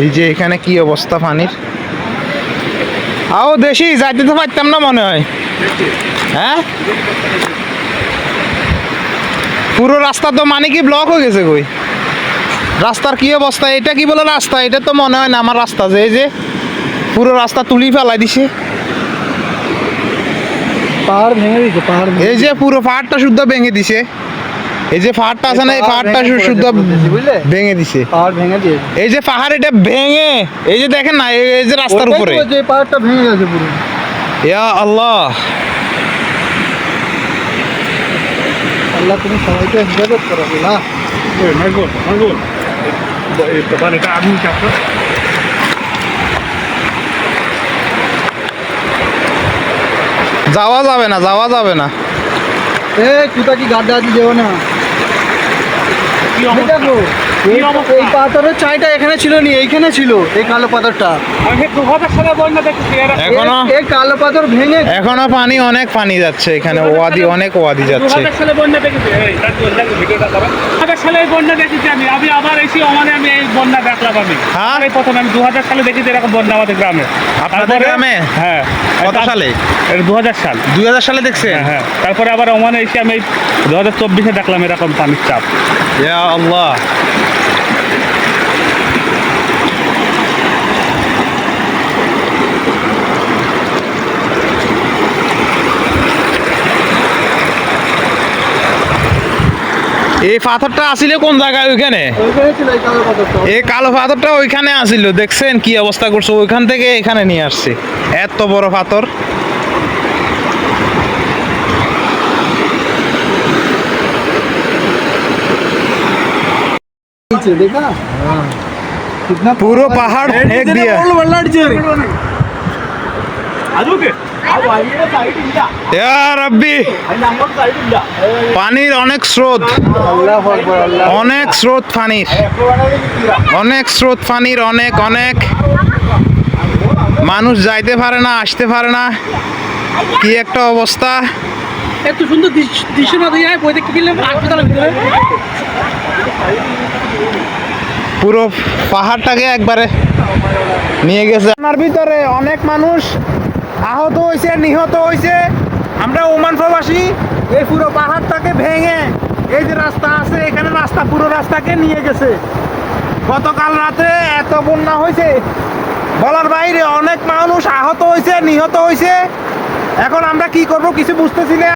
এই যে এখানে কি অবস্থা পানির? আও দেশি যাইতে তো পারতাম না মনে হয়। হ্যাঁ? পুরো রাস্তা তো মানে কি ব্লক হয়ে গেছে কই? রাস্তার কি অবস্থা? এটা কি বলে রাস্তা? এটা তো মনে হয় না আমার রাস্তা যে এই যে পুরো রাস্তা তুলি ফেলাই দিছে। পাহাড় ভেঙে দিয়েছে পাহাড় এই যে পুরো পাহাড়টা শুদ্ধ ভেঙে দিছে। এই যে পাহাড়টা আছে না এই পাহাড়টা শুদ্ধ বুঝলে? ভেঙে দিছে। পাহাড় ভেঙে দিয়ে এই যে পাহাড় এটা ভেঙে এই যে দেখেন না এই যে রাস্তার উপরে। যে পাহাড়টা ভেঙে গেছে পুরো। ইয়া আল্লাহ। আল্লাহ তুমি সবাইকে হেফাজত করো না মাইগোল মাইগোল মানে এটা চাপটা যাওয়া যাবে না যাওয়া যাবে না। এ কুতা কি গাড্ডা আছে না। এই অবস্থা? দেখো কি এই- অবস্থা? এই পাথরের চাইটা এখানে ছিল নি এইখানে ছিল এই কালো পাথরটা। আমি দু হাজার সালে বন্যা দেখেছি এরা এখনও? এই- এই কালো পাথর ভেঙে এখনও পানি অনেক পানি যাচ্ছে এখানে ওয়াদি অনেক ওয়াদি দু যাচ্ছে সালে বন্যা দেখেছি সালে বন্যা আমি আমি আবার এসে মানে আমি এই বন্যা দেখলাম আমি। হ্যাঁ? এই প্রথম আমি দু হাজার সালে দেখেছি এরকম বন্যা আমাদের গ্রামে। আপনাদের গ্রামে? হ্যাঁ। কত সালে? দু হাজার সাল। দুই হাজার সালে দেখছেন? হ্যাঁ হ্যাঁ। তারপরে আবার ওমানে এসে আমি দু হাজার চব্বিশে দেখলাম এরকম পানির চাপ। ইয়া আল্লাহ এই পাথরটা আসিল কোন জায়গায়? ওইখানে? এই কালো পাথরটা ওইখানে আসিল। দেখছেন কি অবস্থা করছে? ওইখান থেকে এখানে নিয়ে আসছে। এত বড় পাথর। नीचे देखा कितना পুরো পাহাড় ফেক দিয়া আজকে ইয়া রাব্বি পানির অনেক স্রোত अल्लाह अकबर अल्लाह অনেক স্রোত পানির অনেক স্রোত পানির অনেক অনেক মানুষ যাইতে পারে না আসতে পারে না কি একটা অবস্থা এত সুন্দর দৃশ্য না দিয়ে বই দেখতে গেলাম হাসপাতালের ভিতরে পুরো পাহাড়টাকে একবারে নিয়ে গেছে। আমার ভিতরে অনেক মানুষ আহত হয়েছে নিহত হয়েছে আমরা ওমান প্রবাসী, এই পুরো পাহাড়টাকে ভেঙে এই যে রাস্তা আছে, এখানে রাস্তা, পুরো রাস্তাকে নিয়ে গেছে। গতকাল রাতে এত বন্যা হয়েছে বলার বাইরে অনেক মানুষ আহত হয়েছে নিহত হয়েছে এখন আমরা কি করব কিছু বুঝতেছি না।